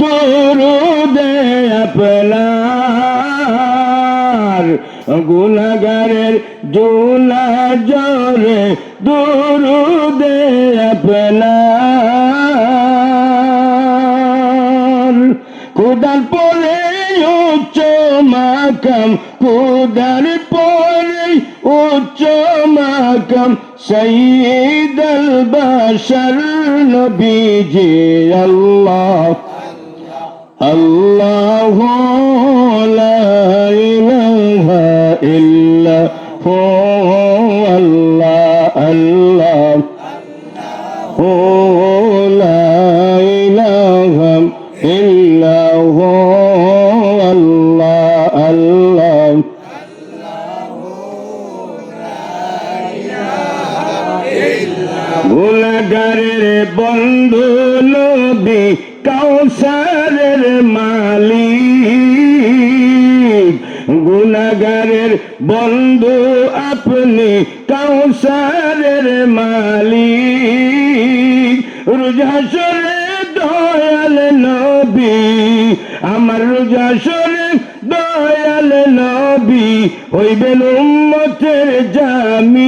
দুরুদে আপনার গুনাগারের জোলা জরে দুরুদে আপনার। কুদার পরে উচ্চ মাকাম, কুদার পরে উচ্চ মাকাম سيد البشر نبيجي الله. الله لا إله إلا هو الله الله. هو গুলাগারের বন্ধু নবী কাউসারের মালিক। গুনাগারের বন্ধু আপনি কাউসারের মালিক। রুজাসরে দয়াল নবী, আমার রুজাসরে দয়াল নবী, হইবেন উম্মতের জামিন।